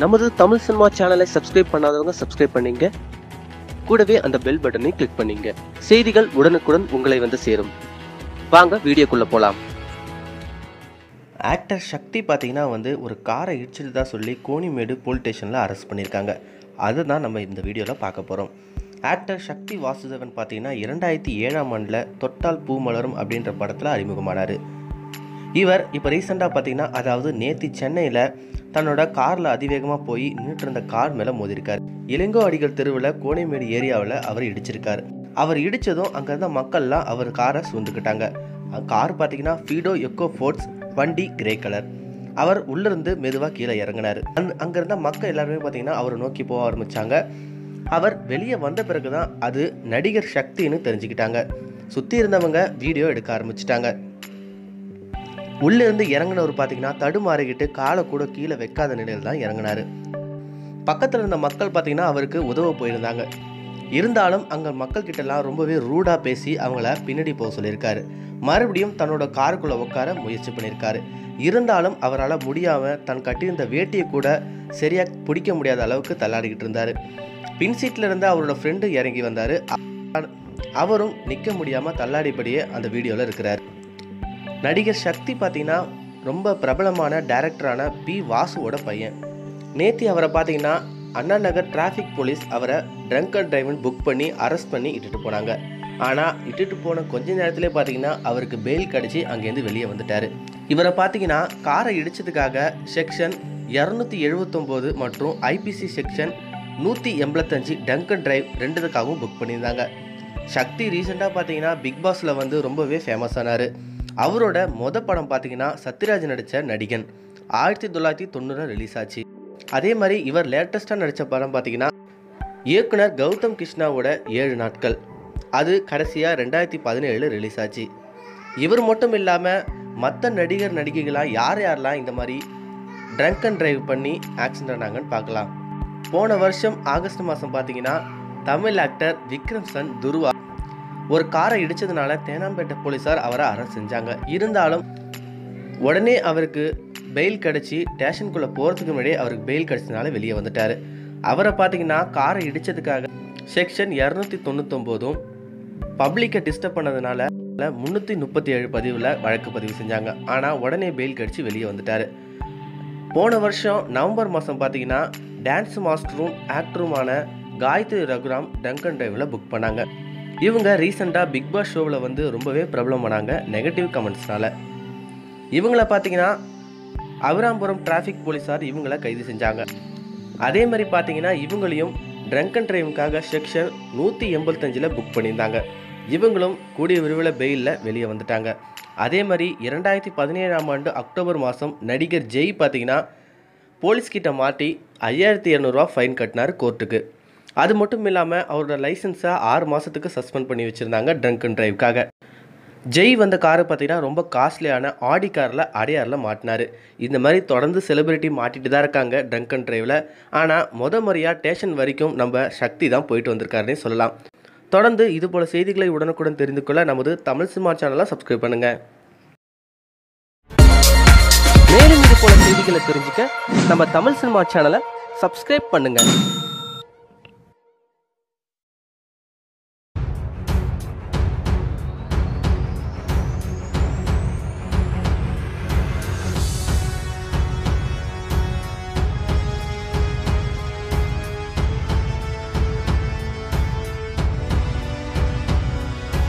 நமது தமிழ் சினிமா சேனலை சப்ஸ்கிரைப் பண்ணாதவங்க சப்ஸ்கிரைப் பண்ணிங்க. கூடவே அந்த பெல் பட்டனை கிளிக் பண்ணிங்க. செய்திகள் உடனுக்குடன் உங்களை வந்து சேரும். வாங்க வீடியோக்குள்ளே போகலாம் ஆக்டர் சக்தி பார்த்தீங்கன்னா வந்து ஒரு காரை இடிச்சிட்டு சொல்லி கோணிமேடு போலீஸ் ஸ்டேஷனில் அரெஸ்ட் பண்ணியிருக்காங்க. அதுதான் நம்ம இந்த வீடியோவில் பார்க்க போகிறோம் ஆக்டர் சக்தி வாசுதேவன் பார்த்தீங்கன்னா இரண்டாயிரத்தி ஏழாம் ஆண்டில் தொட்டால் பூ மலரும் அப்படின்ற படத்தில் அறிமுகமானார். இவர் இப்போ ரீசெண்டாக பார்த்தீங்கன்னா அதாவது நேற்று சென்னையில் தன்னோட காரில் அதிவேகமாக போய் நின்றுட்டு இருந்த கார் மேலே மோதிருக்கார். இளங்கோ அடிகள் தெருவில் கோணைமேடு ஏரியாவில் அவர் இடிச்சிருக்காரு. அவர் இடித்ததும் அங்கே இருந்த மக்கள்லாம் அவர் காரை சூழ்ந்துக்கிட்டாங்க கார் பார்த்தீங்கன்னா ஃபீடோ எக்கோ ஃபோர்ட்ஸ் வண்டி கிரே கலர் அவர் உள்ளிருந்து மெதுவாக கீழே இறங்கினார். அந் அங்கே இருந்த மக்கள் எல்லாருமே பார்த்தீங்கன்னா அவரை நோக்கி போக ஆரம்பித்தாங்க அவர் வெளியே வந்த பிறகு தான் அது நடிகர் சக்தின்னு தெரிஞ்சுக்கிட்டாங்க. சுற்றி இருந்தவங்க வீடியோ எடுக்க ஆரம்பிச்சிட்டாங்க. உள்ளேருந்து இறங்கினவர் பார்த்தீங்கன்னா தடுமாறிக்கிட்டு காலை கூட கீழே வைக்காத நிலையில் தான் இறங்கினார். பக்கத்தில் இருந்த மக்கள் பார்த்தீங்கன்னா அவருக்கு உதவ போயிருந்தாங்க. இருந்தாலும் அங்கே மக்கள்கிட்டலாம் ரொம்பவே ரூடாக பேசி அவங்கள பின்னாடி போக சொல்லியிருக்காரு. மறுபடியும் தன்னோட காருக்குள்ளே உட்கார முயற்சி பண்ணியிருக்காரு. இருந்தாலும் அவரால் முடியாமல் தன் கட்டியிருந்த வேட்டியை கூட சரியாக பிடிக்க முடியாத அளவுக்கு தள்ளாடிக்கிட்டு இருந்தார். பின் சீட்டில் இருந்த அவரோட ஃப்ரெண்டு இறங்கி வந்தார். அவரும் நிற்க முடியாமல் தள்ளாடிப்படியே அந்த வீடியோவில் இருக்கிறார். நடிகர் சக்தி பார்த்தீங்கன்னா ரொம்ப பிரபலமான டைரக்டரான பி வாசுவோட பையன். நேத்தி அவரை பார்த்தீங்கன்னா அண்ணா நகர் டிராஃபிக் போலீஸ் அவரை ட்ரங்க் அண்ட் டிரைவன் புக் பண்ணி அரெஸ்ட் பண்ணி இட்டுட்டு போனாங்க. ஆனால் இட்டுட்டு போன கொஞ்ச நேரத்திலே பார்த்தீங்கன்னா அவருக்கு பெயில் கிடச்சி அங்கேருந்து வெளியே வந்துட்டார். இவரை பார்த்தீங்கன்னா காரை இடிச்சதுக்காக செக்ஷன் இரநூத்தி எழுபத்தொம்போது மற்றும் ஐபிசி செக்ஷன் நூற்றி எண்பத்தஞ்சு டங்க் அண்ட் டிரைவ் ரெண்டுத்துக்காகவும் புக் பண்ணியிருந்தாங்க. சக்தி ரீசெண்டாக பார்த்தீங்கன்னா பிக் பாஸில் வந்து ரொம்பவே ஃபேமஸ் ஆனார். அவரோட மொத படம் பார்த்தீங்கன்னா சத்யராஜ் நடித்த நடிகன். ஆயிரத்தி தொள்ளாயிரத்தி தொண்ணூறு ரிலீஸ் ஆச்சு. அதே மாதிரி இவர் லேட்டஸ்ட்டாக நடித்த படம் பார்த்தீங்கன்னா இயக்குனர் கௌதம் கிருஷ்ணாவோட ஏழு நாட்கள். அது கடைசியாக ரெண்டாயிரத்தி பதினேழு ரிலீஸ் ஆச்சு. இவர் மட்டும் இல்லாமல் மற்ற நடிகர் நடிகைகளாக யார் யாரெல்லாம் இந்த மாதிரி ட்ரங்க் அண்ட் ட்ரைவ் பண்ணி ஆக்சிடென்ட் ஆனாங்கன்னு பார்க்கலாம் போன வருஷம் ஆகஸ்ட் மாதம் பார்த்தீங்கன்னா தமிழ் ஆக்டர் விக்ரம் சன் துருவா ஒரு காரை இடிச்சதுனால தேனாம்பேட்டை போலீஸார் அவரை அரெஸ்ட் செஞ்சாங்க. இருந்தாலும் உடனே அவருக்கு பெயில் கிடச்சி ஸ்டேஷனுக்குள்ளே போகிறதுக்கு முன்னாடியே அவருக்கு பெயில் கிடச்சதுனால வெளியே வந்துட்டார். அவரை பார்த்தீங்கன்னா காரை இடித்ததுக்காக செக்ஷன் இரநூத்தி தொண்ணூத்தொம்போதும் பப்ளிக்கை டிஸ்டர்ப் பண்ணதுனால முந்நூற்றி முப்பத்தி ஏழு பதிவில் வழக்கு பதிவு செஞ்சாங்க. ஆனால் உடனே பெயில் கடிச்சு வெளியே வந்துட்டார். போன வருஷம் நவம்பர் மாதம் பார்த்தீங்கன்னா டான்ஸ் மாஸ்டரும் ஆக்டருமான காயத்ரி ரகுராம் டங்கன் டிரைவில் புக் பண்ணாங்க. இவங்க ரீசெண்டாக பிக் பாஸ் ஷோவில் வந்து ரொம்பவே பிரபலமானாங்க நெகட்டிவ் கமெண்ட்ஸ்னால. இவங்கள பார்த்தீங்கன்னா அபிராம்புரம் டிராஃபிக் போலீஸார் இவங்கள கைது செஞ்சாங்க. அதே மாதிரி பார்த்தீங்கன்னா இவங்களையும் ட்ரங்க் அண்ட் டிரைவுக்காக செக்ஷன் நூற்றி எண்பத்தஞ்சில் புக் பண்ணியிருந்தாங்க. இவங்களும் கூடிய விரைவில் பெயிலில் வெளியே வந்துட்டாங்க. அதே மாதிரி இரண்டாயிரத்தி பதினேழாம் ஆண்டு அக்டோபர் மாதம் நடிகர் ஜெய் பார்த்தீங்கன்னா போலீஸ்கிட்ட மாட்டி ஐயாயிரத்தி இரநூறுவா ஃபைன் கட்டினார் கோர்ட்டுக்கு அது மட்டும் இல்லாமல் அவரோட லைசன்ஸை ஆறு மாதத்துக்கு சஸ்பெண்ட் பண்ணி வச்சுருந்தாங்க ட்ரங்க் அண்ட் ட்ரைவ்க்காக ஜெய் வந்த காரை பார்த்தீங்கன்னா ரொம்ப காஸ்ட்லியான ஆடி காரில் அடையாரில் மாட்டினார். இந்த மாதிரி தொடர்ந்து செலிபிரிட்டி மாட்டிட்டு தான் இருக்காங்க ட்ரங்க் அண்ட் டிரைவில் ஆனால் முத முறையாக ஸ்டேஷன் வரைக்கும் நம்ம சக்தி தான் போயிட்டு வந்திருக்காருன்னே சொல்லலாம். தொடர்ந்து இதுபோல் செய்திகளை உடனுக்குடன் தெரிந்து கொள்ள நமது தமிழ் சினிமா சேனலை சப்ஸ்கிரைப் பண்ணுங்கள் மேலும் இது போல செய்திகளை தெரிஞ்சுக்க நம்ம தமிழ் சினிமா சேனலை சப்ஸ்கிரைப் பண்ணுங்கள்